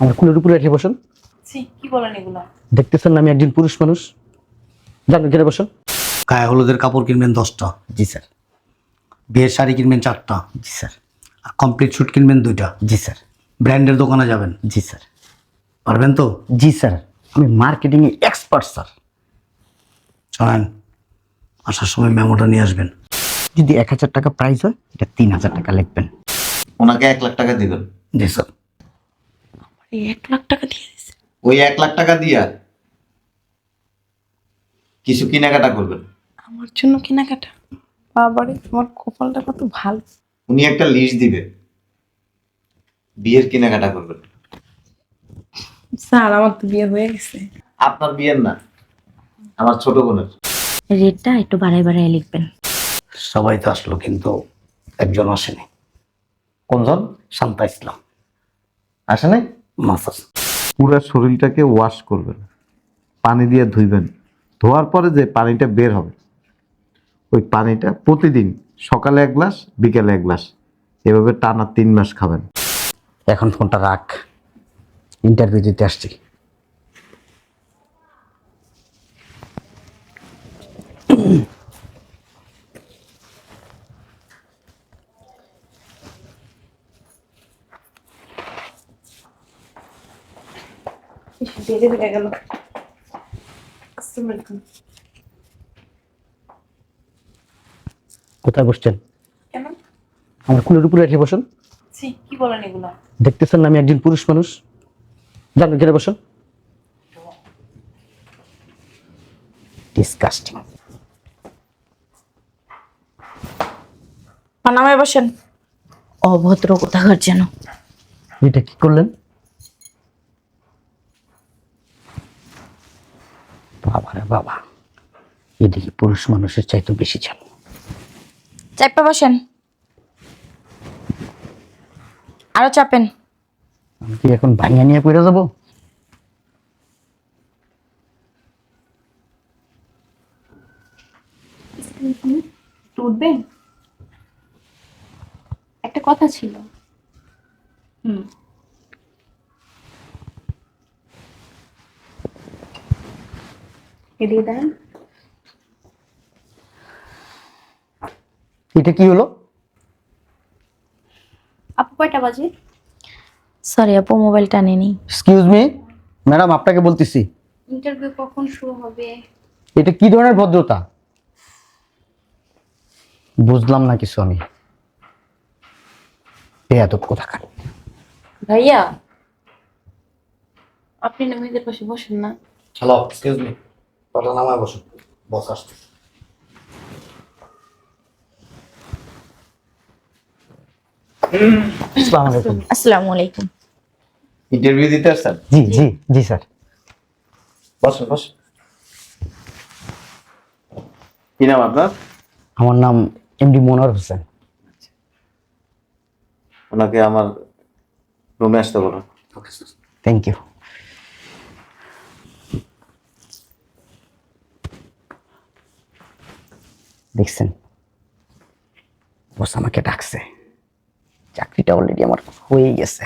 আমার কুলের উপরে রেখে বসেন। ছি কি বলেন এগুলো? দেখতেছেন না আমি একজন পুরুষ মানুষ। জানেন কেটে বসেন। গায়ে হলুদের কাপড় কিনবেন দশটা। জি স্যার। বিয়ের শাড়ি কিনবেন চারটা। জি স্যার। আর কমপ্লিট শ্যুট কিনবেন দুইটা। জি স্যার। ব্র্যান্ডের দোকানে যাবেন। জি স্যার। পারবেন তো? জি স্যার। আমি মার্কেটিংয়ে এক্সপার্ট স্যার। শোনেন আসার সময় মেমোটা নিয়ে আসবেন। যদি এক হাজার টাকা প্রাইস হয় এটা তিন হাজার টাকা লিখবেন ওনাকে এক লাখ টাকা দিবেন। জি স্যার। এক লাখ টাকা দিয়ে দিছে ওই এক লাখ টাকা দিয়া কিছু কেনাকাটা করবেন। আমার জন্য কেনাকাটা? বাবারে তোমার কপালটা কত ভালো। উনি একটা লিস্ট দিবে। বিয়ের কেনাকাটা করবেন। স্যার আমার তো বিয়ে হয়ে গেছে। আপনার বিয়ের না আমার ছোট বোনের। রেটটা একটু বাড়ায় বাড়ায় লিখবেন। সবাই তো আসলো কিন্তু একজন আসেনি। কোনজন? শান্তা ইসলাম। আসে নাই? মাসাজ। পুরো শরীরটাকে ওয়াশ করবেন। পানি দিয়ে ধুইবেন। ধোয়ার পরে যে পানিটা বের হবে ওই পানিটা প্রতিদিন সকালে এক গ্লাস বিকেলে এক গ্লাস এভাবে টানা তিন মাস খাবেন। এখন ফোনটা রাখ। ইন্টারভিউ দিতে আসছি। দেরি হয়ে গেল। আসসালামু আলাইকুম। কোথায় বসছেন? কেন? আমার কুলের উপরে রেখে বসেন। ছি কি বলেন এগুলো? দেখতেছেন না আমি একজন পুরুষ মানুষ? কেটে বসেন। ডিসকাস্টিং নামে বসেন। অভদ্র কোথাকার যেন। এটা কি করলেন? বাবা রে বাবা। এদিকে পুরুষ মানুষের চাইতে বেশি ছিল চাপে বসেন। আরও চাপেন। আমি কি এখন ভাঙিয়া নিয়ে পড়ে যাব? উঠবেন একটা কথা ছিল। হুম। এটা কি হলো? আপু কয়টা বাজে? সরি আপু মোবাইলটা নেনি এক্সকিউজ মি ম্যাডাম আপনাকে বলতেছি। ইন্টারভিউ কখন শুরু হবে? এটা কি ধরনের ভদ্রতা? বুঝলাম না কিছু আমি। বেয়াদব কোথাকার? ভাইয়া আপনি না মেয়েদের পাশে বসেন না। হ্যালো এক্সকিউজ মি পটা নামায় বসুন বস আসছে। আসসালামু আলাইকুম। আসসালামু আলাইকুম। ইন্টারভিউ দিতে আসছেন? জি জি জি স্যার। বসুন বসুন কি নাম আপনার? আমার নাম এমডি মনোয়ার হোসেন। ওনাকে আমার রুমে আসতে বলুন। থ্যাংক ইউ দেখছেন? বস আমাকে ডাকছে। চাকরিটা অলরেডি আমার হয়েই গেছে।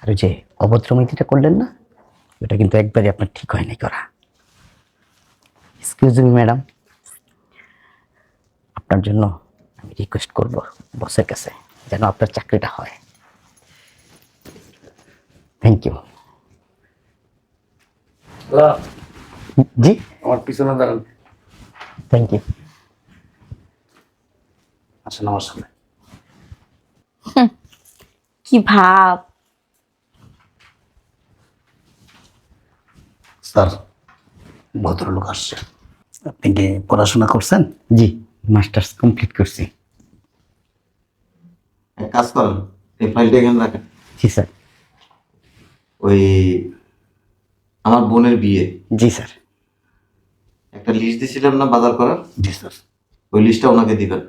আর যে অভদ্রমিতিটা করলেন না ওটা কিন্তু একবারই আপনার ঠিক হয়নি করা। এক্সকিউজ মি ম্যাডাম আপনার জন্য আমি রিকোয়েস্ট করব বসের কাছে যেন আপনার চাকরিটা হয়। থ্যাংক ইউ জি? আমার পিছনে দাঁড়ান। থ্যাংক ইউ আসেন আমার সামনে। কি ভাব? স্যার ভদ্রলোক আসছে। আপনি কি পড়াশোনা করছেন? জি মাস্টার্স কমপ্লিট করছি। এক কাজ করেন এই ফাইলটা এখানে রাখেন। জি স্যার। ওই আমার বোনের বিয়ে। জি স্যার। একটা লিস্ট দিয়েছিলাম না বাজার করার? জি স্যার। ওই লিস্টটা ওনাকে দিবেন।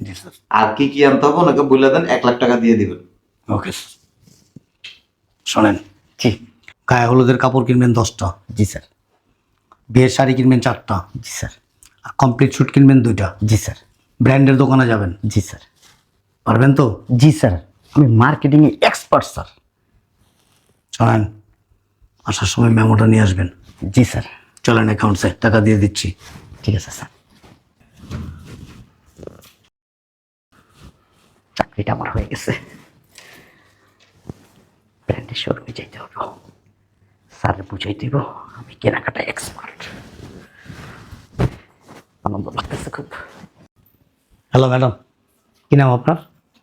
জি স্যার। আর কি কি আনতে হবে ওনাকে বলে দেন এক লাখ টাকা দিয়ে দিবেন। ওকে শোনেন। জি। গায়ে হলুদের কাপড় কিনবেন দশটা। জি স্যার। বিয়ের শাড়ি কিনবেন চারটা। জি স্যার। আর কমপ্লিট শ্যুট কিনবেন দুইটা। জি স্যার। ব্র্যান্ডের দোকানে যাবেন। জি স্যার। পারবেন তো? জি স্যার। আমি মার্কেটিংয়ে এক্সপার্ট স্যার। শোনেন আসার সময় মেমোটা নিয়ে আসবেন। জি স্যার। চলেন অ্যাকাউন্টসে টাকা দিয়ে দিচ্ছি। ঠিক আছে স্যার। চাকরিটা আমার হয়ে গেছে। ব্র্যান্ডের শোরুমে যাইতে হবে। স্যার বুঝাই দিব আমি কেনাকাটা এক্সপার্ট আনন্দ লাগতেছে খুব। হ্যালো ম্যাডাম কি নাম আপনার?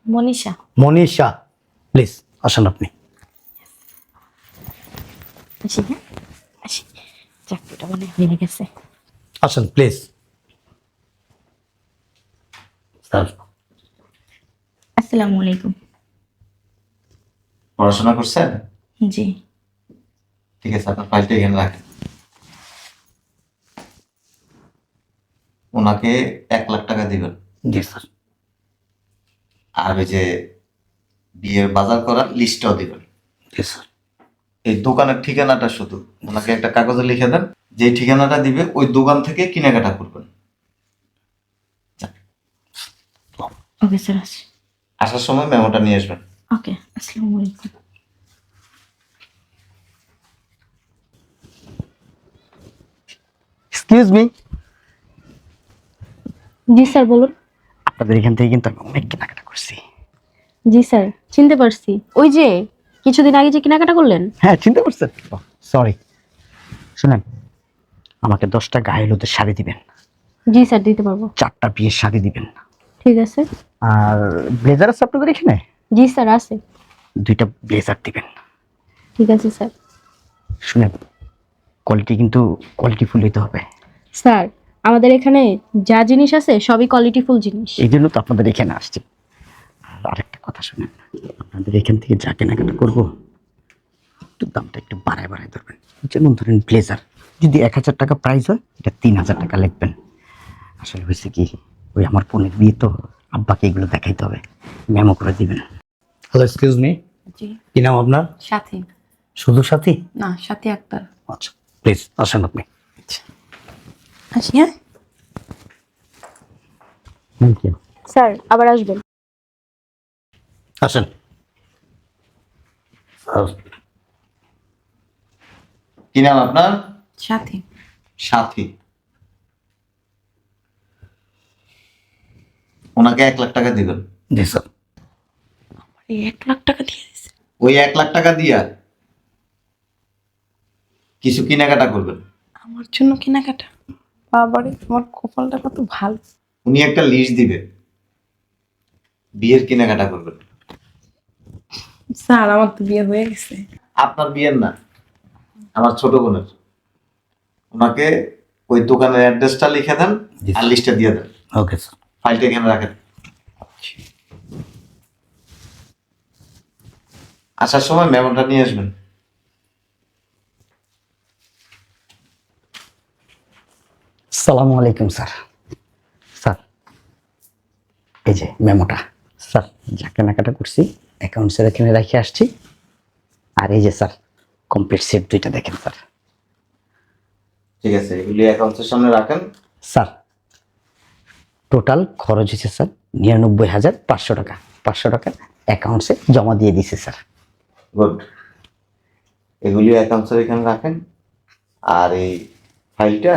মনীষা। মনীষা প্লিজ আসেন আপনি। আসি হ্যাঁ? আসি। চাকরিটা মনে হয়ে গেছে। আসেন প্লিজ স্যার আসসালামু আলাইকুম। পড়াশোনা করছেন? জি। ঠিক আছে আপনার ফাইলটা এখানে রাখেন। ওনাকে এক লাখ টাকা দিবেন। জি স্যার। আর ওই যে বিয়ের বাজার করার লিস্টটাও দিবেন। জি স্যার। এই দোকানের ঠিকানাটা শুধু। ওনাকে একটা কাগজে লিখে দেন যে ঠিকানাটা দিবে ওই দোকান থেকে কেনাকাটা করবেন। ওকে স্যার আসি আসার সময় মেমোটা নিয়ে আসবেন। ওকে আসসালামু আলাইকুম। এক্সকিউজ মি জি স্যার বলুন। আপনাদের এখান থেকে কিন্তু আমি অনেক কেনাকাটা করছি। জি স্যার চিনতে পারছি। ওই যে কিছুদিন আগে যে কেনাকাটা করলেন? হ্যাঁ চিনতে করছেন সরি শুনেন আমাকে দশটা গায়ে হলুদের শাড়ি দিবেন। জি স্যার দিতে পারব। চারটা বিয়ের শাড়ি দিবেন। ঠিক আছে। আর ব্লেজার আছে আপনাদের এখানে? জি স্যার আছে। দুইটা ব্লেজার দিবেন। ঠিক আছে স্যার। শুনেন কোয়ালিটি কিন্তু কোয়ালিটিফুল হইতে হবে। স্যার আমাদের এখানে যা জিনিস আছে সবই কোয়ালিটিফুল জিনিস। এই জন্য তো আপনাদের এখানে আসছি। আর আরেকটা কথা শুনেন আপনাদের এখান থেকে যা কেনাকাটা করব একটু দামটা একটু বাড়ায় বাড়ায় ধরবেন। যেমন ধরেন ব্লেজার যদি এক হাজার টাকা প্রাইস হয় এটা তিন হাজার টাকা লিখবেন আসলে হয়েছে কি ওই আমার বোনের বিয়ে তো আব্বাকে এগুলো দেখাইতে হবে। মেমো করে দিবেন। হ্যালো এক্সকিউজ মি জি। কি নাম আপনার? সাথী। শুধু সাথী? না সাথী আক্তার। আচ্ছা প্লিজ আসেন আপনি। আসি হ্যাঁ? থ্যাংক ইউ স্যার আবার আসবেন। আসেন। কি নাম আপনার? সাথী। সাথী। ওনাকে এক লাখ টাকা দিবেন। জি স্যার। এই এক লাখ টাকা দিয়ে দিছে ওই এক লাখ টাকা দিয়া কিছু কেনাকাটা করবেন। আমার জন্য কেনাকাটা? বাবারে তোমার কপালটা কত ভালো। উনি একটা লিস্ট দিবে। বিয়ের কেনাকাটা করবেন। স্যার আমার তো বিয়ে হয়ে গেছে। আপনার বিয়ের না আমার ছোট বোনের। ওনাকে ওই দোকানের অ্যাড্রেসটা লিখে দেন আর লিস্টটা দিয়ে দেন। Okay sir. ফাইলটা এখানে রাখেন। আসার সময় মেমোটা নিয়ে আসবেন। সালামু আলাইকুম স্যার। স্যার এই যে মেমোটা। স্যার যা কেনাকাটা করছি অ্যাকাউন্টসের এখানে রেখে আসছি। আর এই যে স্যার কমপ্লিট সেট দুইটা দেখেন স্যার। ঠিক আছে এগুলি অ্যাকাউন্টের সামনে রাখেন। স্যার টোটাল খরচ হয়েছে স্যার নিরানব্বই হাজার পাঁচশো টাকা। পাঁচশো টাকা অ্যাকাউন্টসে জমা দিয়ে দিছে স্যার গুড এগুলি অ্যাকাউন্টের এখানে রাখেন আর এই ফাইলটা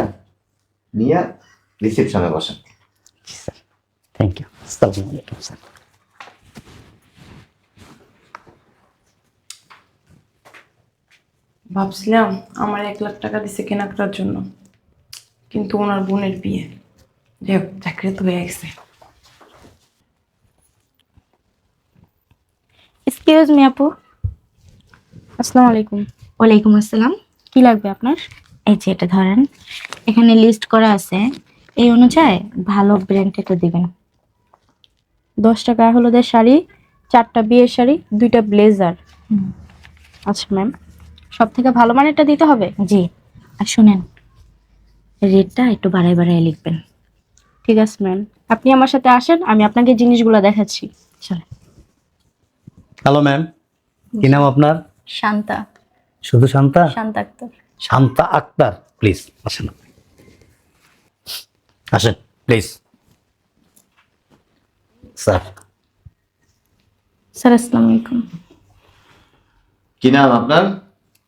নিয়ে রিসেপশনে বসেন। জি স্যার থ্যাংক ইউ আসসালামু আলাইকুম স্যার ভাবছিলাম আমার এক লাখ টাকা দিছে কেনাকাটার জন্য কিন্তু ওনার বোনের বিয়ে। যাই হোক চাকরি তো হয়ে গেছে এক্সকিউজ মি আপু আসসালামু আলাইকুম ওয়ালাইকুম আসসালাম। কি লাগবে আপনার? এই যে এটা ধরেন এখানে লিস্ট করা আছে। এই অনুযায়ী ভালো ব্র্যান্ডের দিবেন। দশ টাকা হলুদের শাড়ি চারটা বিয়ের শাড়ি দুইটা ব্লেজার আচ্ছা ম্যাম সব থেকে ভালো মানেরটা দিতে হবে? জি। আর শুনেন রেটটা একটু বাড়ায় বাড়ায় লিখবেন। ঠিক আছে ম্যাম আপনি আমার সাথে আসেন আমি আপনাকে জিনিসগুলো দেখাচ্ছি। চলে হ্যালো ম্যাম কি নাম আপনার? শান্তা। শুধু শান্তা? শান্তা আক্তার। শান্তা আক্তার প্লিজ আসেন আসেন প্লিজ স্যার। স্যার আসসালামু আলাইকুম। কি নাম আপনার?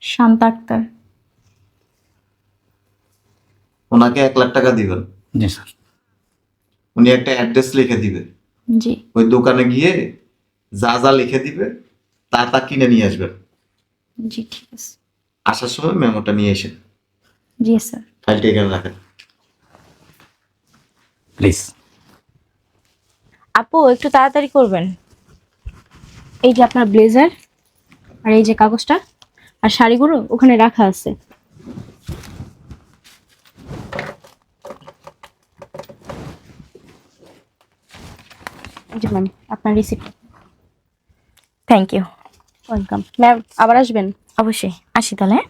শান্তা আক্তার। ওনাকে এক লাখ টাকা দিবেন। জি স্যার। উনি একটা অ্যাড্রেস লিখে দিবে। জি। ওই দোকানে গিয়ে যা যা লিখে দিবে তা তা কিনে নিয়ে আসবেন। জি ঠিক আছে। আসার সময় মেমোটা নিয়ে এসে জি স্যার ফাইলটা এখানে রাখেন। প্লিজ আপু একটু তাড়াতাড়ি করবেন। এই যে আপনার ব্লেজার আর এই যে কাগজটা আর শাড়িগুলো ওখানে রাখা আছে। ম্যাম আপনার receipt thank you welcome ma'am আবার আসবেন? অবশ্যই। আসি তাহলে হ্যাঁ?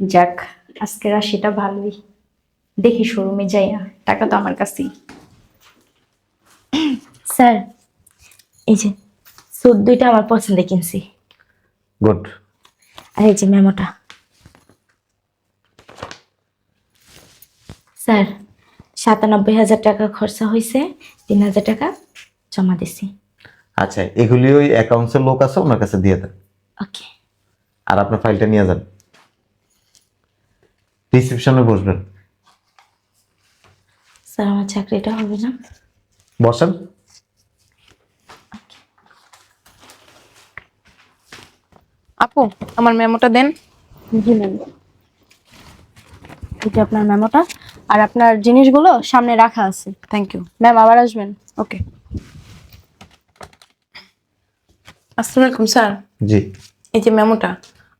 যাক আজকের রাশিটা ভালোই। দেখি শোরুমে যাইয়া টাকা তো আমার কাছেই। স্যার এই যে স্যুট আমার পছন্দের কিনছি। গুড আর এই যে মেমোটা। স্যার সাতানব্বই হাজার টাকা খরচা হয়েছে তিন হাজার টাকা জমা দিছি। আচ্ছা এগুলি ওই অ্যাকাউন্টসের লোক আছে ওনার কাছে দিয়ে দেন। ওকে। আর আপনার ফাইলটা নিয়ে যান। রিসিপশনে বসবেন। স্যার আমার চাকরিটা হবে না। বসেন। আপু আমার মেমোটা দেন। জি ম্যাম। এই যে আপনার মেমোটা। আর আপনার জিনিসগুলো সামনে রাখা আছে। থ্যাংক ইউ ম্যাম আবার আসবেন। ওকে আসসালামু আলাইকুম স্যার। জি। এই যে মেমোটা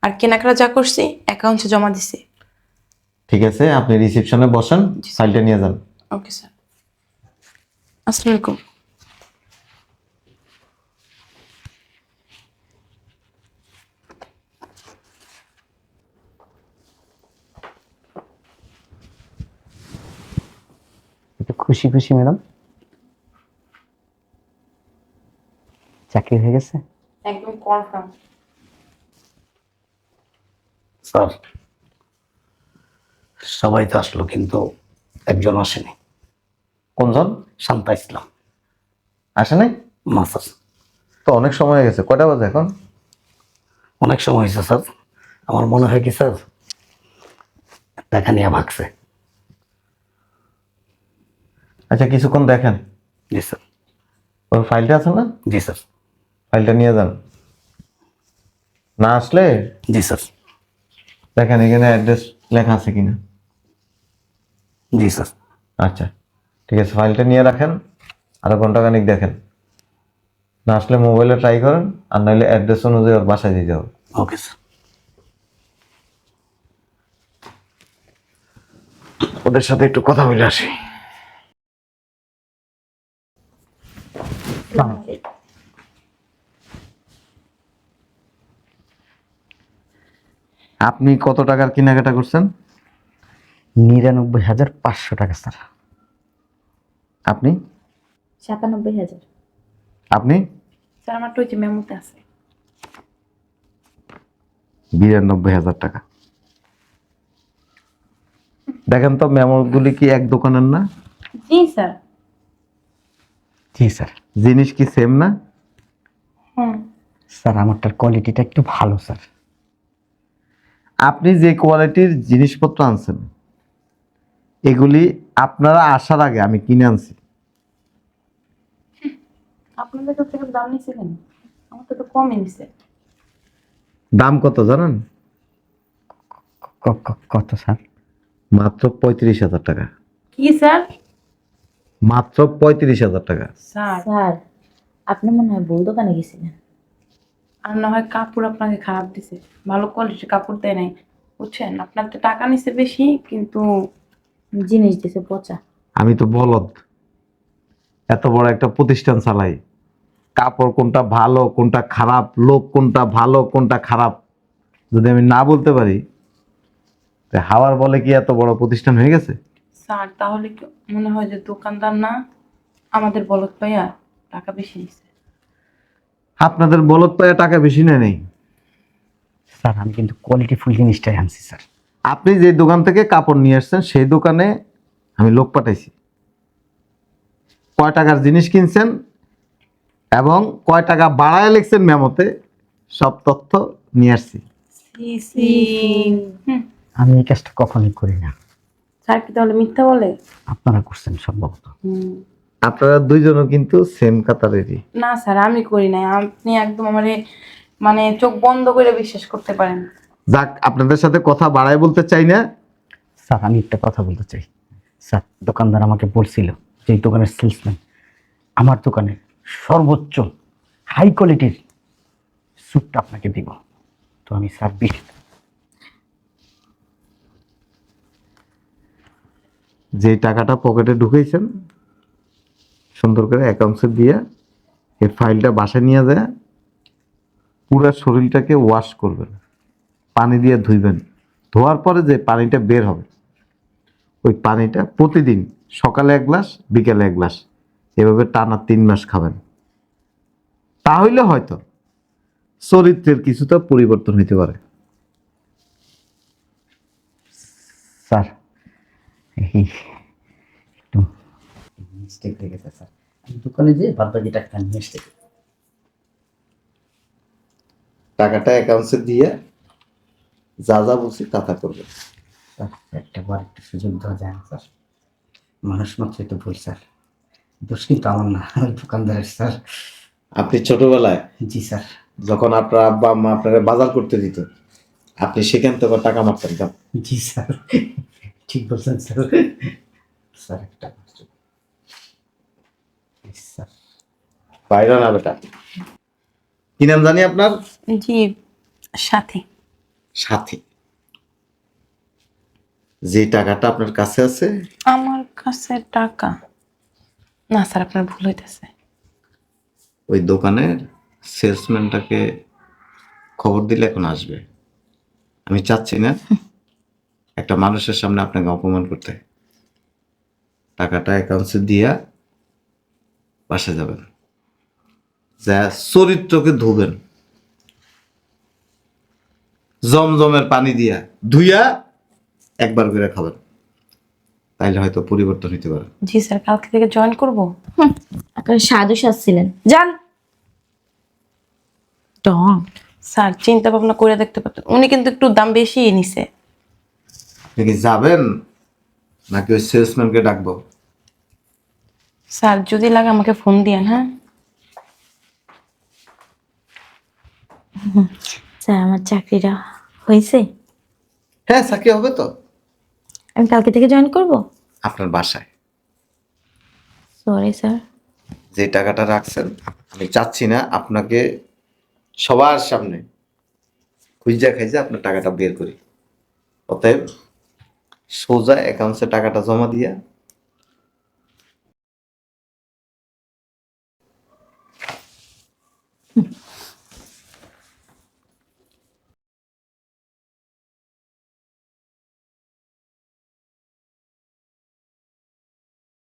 আর কেনাকাটা যা করছি অ্যাকাউন্টে জমা দিছি। ঠিক আছে আপনি রিসেপশনে বসেন ফাইলটা নিয়ে যান। Okay sir. আসসালামু আলাইকুম। খুশি খুশি ম্যাডাম। চাকরি হয়ে গেছে? একদম কনফার্ম স্যার সবাই তো আসলো কিন্তু একজন আসেনি। কোনজন? শান্তা ইসলাম। আসে নাই? না স্যার তো অনেক সময় হয়ে গেছে কয়টা বাজে এখন? অনেক সময় হয়েছে স্যার। আমার মনে হয় কি স্যার দেখা নিয়ে ভাগছে। আচ্ছা কিছুক্ষণ দেখেন। জি স্যার। ওর ফাইলটা আছে না? জি স্যার। ফাইলটা নিয়ে যান। না আসলে? জি স্যার। দেখেন এখানে অ্যাড্রেস লেখা আছে কিনা। জি স্যার। আচ্ছা ঠিক আছে ফাইলটা নিয়ে রাখেন। আরও ঘন্টাখানিক দেখেন। না আসলে মোবাইলে ট্রাই করেন আর নাহলে অ্যাড্রেস অনুযায়ী ওর বাসায় দিতে হবে ওকে স্যার। ওদের সাথে একটু কথা বলে আসি। আপনি কত টাকার কেনাকাটা করছেন? নিরানব্বই হাজার পাঁচশো টাকা স্যার। আপনি? সাতানব্বই হাজার। আপনি? স্যার আমার তো ওই যে মেমোতে আছে। বিরানব্বই হাজার টাকা। দেখেন তো মেমোগুলি কি এক দোকানের না? জি স্যার। জি স্যার। জিনিস কি সেম না? হ্যাঁ। স্যার আমারটার কোয়ালিটিটা একটু ভালো স্যার। আপনি যে কোয়ালিটির জিনিসপত্র আনছেন এগুলি আপনারা আসার আগে আমি কিনে আনছি। আপনাদের কাছ থেকে দাম নিয়েছিলেন আমার তো কমই নিছে দাম কত জানেন? কত স্যার? মাত্র পঁয়ত্রিশ হাজার টাকা। কি স্যার? মাত্র পঁয়ত্রিশ হাজার টাকা। স্যার। স্যার আপনি মনে হয় ভুল দোকানে গেছিলেন। আর না হয় কাপড় আপনাকে খারাপ দিছে। ভালো কোয়ালিটির কাপড় দেয় নাই। বুঝছেন? আপনার তো টাকা নিছে বেশি কিন্তু জিনিস দিছে পচা। আমি তো বলদ। এত বড় একটা প্রতিষ্ঠান চালাই। কাপড় কোনটা ভালো কোনটা খারাপ লোক কোনটা ভালো কোনটা খারাপ যদি আমি না বলতে পারি হাওয়ার বলে কি এত বড় প্রতিষ্ঠান হয়ে গেছে? স্যার তাহলে মনে হয় যে দোকানদার না? আমাদের বলত পাইয়া টাকা বেশি নিছে। আপনাদের বলদ পায়ে টাকা বেশি নেয় নেই? স্যার আমি কিন্তু কোয়ালিটি ফুল জিনিসটাই আনছি স্যার। আপনি যে দোকান থেকে কাপড় নিয়ে আসছেন সেই দোকানে আমি লোক পাঠাইছি। কয় টাকার জিনিস কিনছেন এবং কয় টাকা বাড়ায় লিখছেন মেমোতে সব তথ্য নিয়ে আসছি। আমি এই কাজটা কখনোই করি না। স্যার কি তাহলে মিথ্যা বলে? আপনারা করছেন সম্ভবত। আপনারা দুইজনও কিন্তু সেম কাতারেরই। না স্যার আমি করি নাই। আপনি একদম আমারে মানে চোখ বন্ধ করে বিশ্বাস করতে পারেন। যাক আপনাদের সাথে কথা বাড়ায় বলতে চাই না। স্যার আমি একটা কথা বলতে চাই। স্যার দোকানদার আমাকে বলছিল যে এই দোকানের সেলসম্যান আমার দোকানে সর্বোচ্চ হাই কোয়ালিটির স্যুটটা আপনাকে দিব। তো আমি স্যার বিশ যে টাকাটা পকেটে ঢুকেছেন সুন্দর করে অ্যাকাউন্টসে দিয়ে এই ফাইলটা বাসায় নিয়ে যায়। পুরো শরীরটাকে ওয়াশ করবেন। পানি দিয়ে ধুইবেন। ধোয়ার পরে যে পানিটা বের হবে, ওই পানিটা প্রতিদিন সকালে এক গ্লাস, বিকেলে এক গ্লাস, এভাবে টানা তিন মাস খাবেন। তাহলে হয়তো চরিত্রের কিছুটা পরিবর্তন হইতে পারে। স্যার মিস্টেক হয়ে গেছে স্যার। আমি দোকানে যেয়ে বাদ বাকি টাকা নিয়ে এসতে টাকাটা অ্যাকাউন্টসে দিয়ে যা যা বলছি তা তা স্যার একটা বার একটু সুযোগ দেওয়া যায় না স্যার। মানুষ মাত্রই তো ভুল স্যার। দোষ কিন্তু আমার না দোকানদারের স্যার। আপনি ছোটবেলায় জি স্যার। যখন আপনার আব্বা আম্মা আপনাকে বাজার করতে দিত আপনি সেখান থেকে টাকা মারতেন? জি স্যার। ঠিক বলছেন স্যার। স্যার একটা বাইরে না বেটা। কি নাম জানি আপনার? জি সাথে। সাথী। যে টাকাটা আপনার কাছে আছে? আমার কাছে টাকা। না স্যার আপনার ভুল হইতেছে। ওই দোকানের সেলসম্যানটাকে খবর দিলে এখন আসবে। আমি চাচ্ছি না একটা মানুষের সামনে আপনাকে অপমান করতে। টাকাটা অ্যাকাউন্টসে দিয়া বাসা যাবেন। যা চরিত্রকে ধুবেন। জমজমের পানি দিয়া ধুইয়া একবার করে খাবেন। তাইলে হয়তো পরিবর্তন হতে পারে। জি স্যার কালকে থেকে জয়েন করব। আপনার সাধু সাজছিলেন। যান। টং স্যার চিন্তা ভাবনা করে দেখতে পারতেন। উনি কিন্তু একটু দাম বেশি নিছে। আপনি কি যাবেন? নাকি ওই সেলসম্যানকে ডাকবো? স্যার যদি লাগে আমাকে ফোন দিয়েন হ্যাঁ? স্যার আমার চাকরিটা হয়েছে। হ্যাঁ চাকরি হবে তো। আমি কালকে থেকে জয়েন করব? আপনার বাসায়। Sorry sir. যে টাকাটা রাখছেন আমি চাচ্ছি না আপনাকে সবার সামনে খুঁজা খাইজা আপনার টাকাটা বের করি। অতএব সোজা অ্যাকাউন্টসে টাকাটা জমা দিয়া